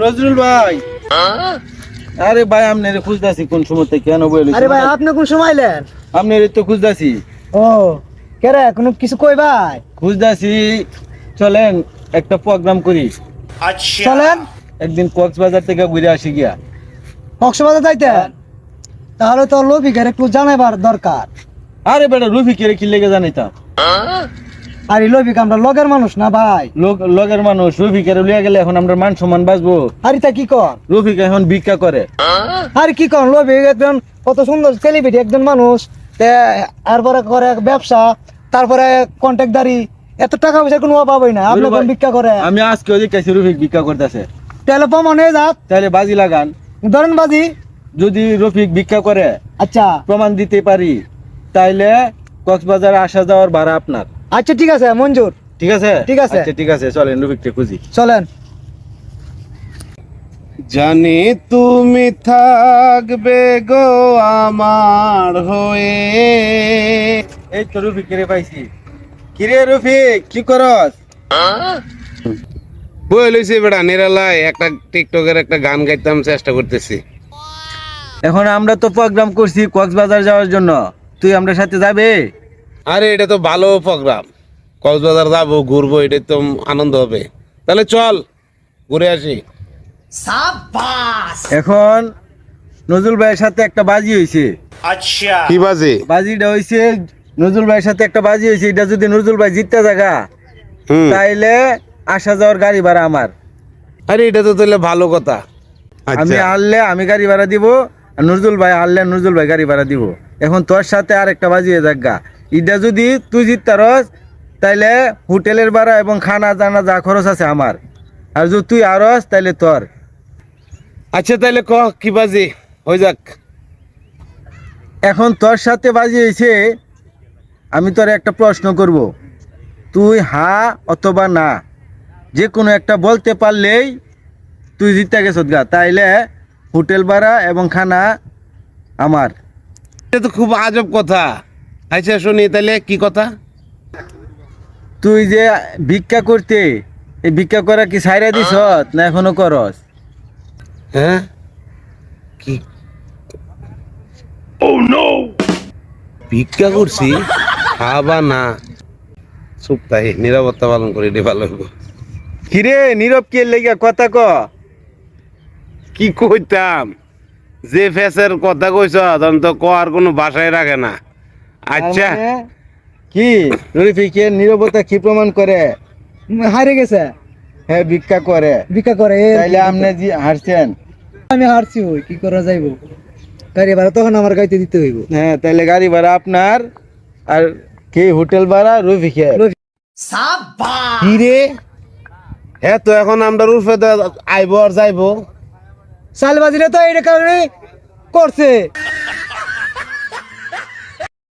নজরুল ভাই। আরে ভাই আপনারে খুঁজতাছি কোন সময় থেকে কেন বলে আরে ভাই আপনি কোন সময় এলেন? আপনারে তো খুঁজতাছি। ও কেরে কোনো কিছু কই ভাই? খুঁজতাছি চলেন একটা প্রোগ্রাম করি। চলেন। একদিন কক্সবাজার থেকে ঘুরে আসি গিয়া। কক্সবাজার যাইতেন তাহলে তো লবিকের একটু জানাবার দরকার। আরে বেটা রুফি কে কি লেগে জানিতাম আর লবিক আমরা লগের মানুষ না ভাই? লগের মানুষ রুফি কে লিয়ে গেলে এখন আমরা মান সম্মান বাঁচবো। আরে তা কি কর? রুফিক এখন ভিক্ষা করে। আরে কি কর? লবিক একজন কত সুন্দর সেলিব্রিটি একজন মানুষ। তারপরে করে ব্যবসা তারপরে কন্ট্যাক্টদারি এত টাকা পয়সা কোনো অভাব হয় না আপনি কোন ভিক্ষা করে? আমি আজকে দেখতেছি রুফিক ভিক্ষা করতেছে। তাহলে প্রমাণ হয়ে যাক। তাহলে বাজি লাগান। ধরেন বাজি। যদি রফিক ভিক্ষা করে আচ্ছা। প্রমাণ দিতে পারি তাইলে কক্সবাজার আসা যাওয়ার ভাড়া আপনার। আচ্ছা ঠিক আছে মঞ্জুর। ঠিক আছে? ঠিক আছে। আচ্ছা ঠিক আছে চলেন রফিককে খুঁজি। চলেন। জানি তুমি থাকবে গো আমার হয়ে। এই তো রফিক রে পাইছি? কিরে রফিক কি করস? বই লইছি বেড়া নিরালায়। একটা টিকটকের একটা গান গাইতাম চেষ্টা করতেছি। এখন আমরা তো প্রোগ্রাম করছি কক্সবাজার যাওয়ার জন্য। তুই আমরা সাথে যাবে? আরে এটা তো ভালো প্রোগ্রাম কক্সবাজার যাব ঘুরবো এটা তো আনন্দ হবে। তাহলে চল ঘুরে আসি। এখন নজরুল ভাইয়ের সাথে একটা বাজি হয়েছে। আচ্ছা। কি বাজে? বাজিটা হয়েছে নজরুল ভাইয়ের সাথে একটা বাজি হয়েছে এটা যদি নজরুল ভাই জিততে জায়গা হুম। তাইলে আসা যাওয়ার গাড়ি ভাড়া আমার। আরে এটা তো তাহলে ভালো কথা। আমি আচ্ছা। হারলে আমি গাড়ি ভাড়া দিব আর নজরুল ভাই হারলে নজরুল ভাই গাড়ি ভাড়া দিব। এখন তোর সাথে আর একটা বাজি বাজিয়ে জায়গা এটা যদি তুই জিততারস তাইলে হোটেলের ভাড়া এবং খানা জানা যা খরচ আছে আমার। আর যদি তুই আরস, তাইলে তোর। আচ্ছা তাহলে ক, কি বাজে? হয়ে যাক। এখন তোর সাথে বাজি হয়েছে আমি তোর একটা প্রশ্ন করব। তুই হা অথবা না যে কোনো একটা বলতে পারলেই তুই জিতে গেছ গা। তাইলে হোটেল ভাড়া এবং খানা আমার। এটা তো খুব আজব কথা। আচ্ছা শুনি তাহলে কি কথা? তুই যে ভিক্ষা করতে এই ভিক্ষা করা কি সাইরা দিস না এখনও করস? হ্যাঁ? কি? ও নো ভিক্ষা করছি খাবা না। চুপ তাই নিরাপত্তা পালন করে এটি ভালো হইব। কিরে নীরব কে লেগে কথা ক? কি কইতাম? যে ফেসের কথা কইছ তখন তো ক আর কোনো বাসায় রাখে না। আচ্ছা। মানে কি? রফিকের নীরবতা কি প্রমাণ করে? হারে গেছে। হ্যাঁ ভিক্ষা করে। ভিক্ষা করে তাইলে আপনি জি হারছেন। আমি হারছি ওই কি করা যাইব? গাড়ি ভাড়া তখন আমার গাইতে দিতে হইব। হ্যাঁ তাহলে গাড়ি ভাড়া আপনার আর কি হোটেল ভাড়া রফিকের কি রে হ্যাঁ তো এখন আমরা রুফে আইব আর যাইবো। সালবাজিরে তো এই কারণে করছে।